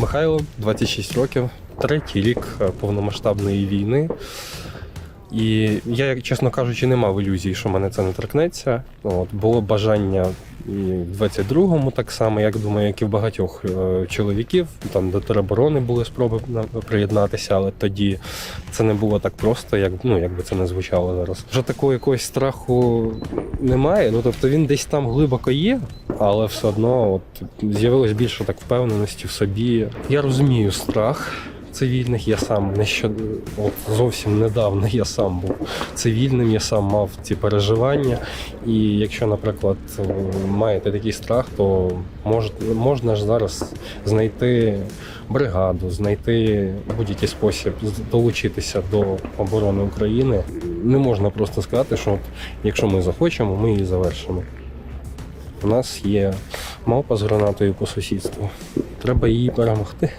Михайло, 26 років, третій рік е, повномасштабної війни. І я, чесно кажучи, не мав ілюзій, що мене це не торкнеться. От, було бажання і в 22-му так само, як думаю, як і в багатьох е, чоловіків. Там до тероборони були спроби приєднатися, але тоді це не було так просто, як, ну, як би це не звучало зараз. Вже такого якогось страху немає. Ну тобто він десь там глибоко є, але все одно от, з'явилось більше так впевненості в собі. Я розумію страх. Цивільних я сам не що от зовсім недавно я сам був цивільним, я сам мав ці переживання. І якщо, наприклад, е, маєте такий страх, то мож, можна ж зараз знайти бригаду, знайти будь-який спосіб долучитися до оборони України. Не можна просто сказати, що от, якщо ми захочемо, ми її завершимо. У нас є мавпа з гранатою по сусідству. Треба її перемогти.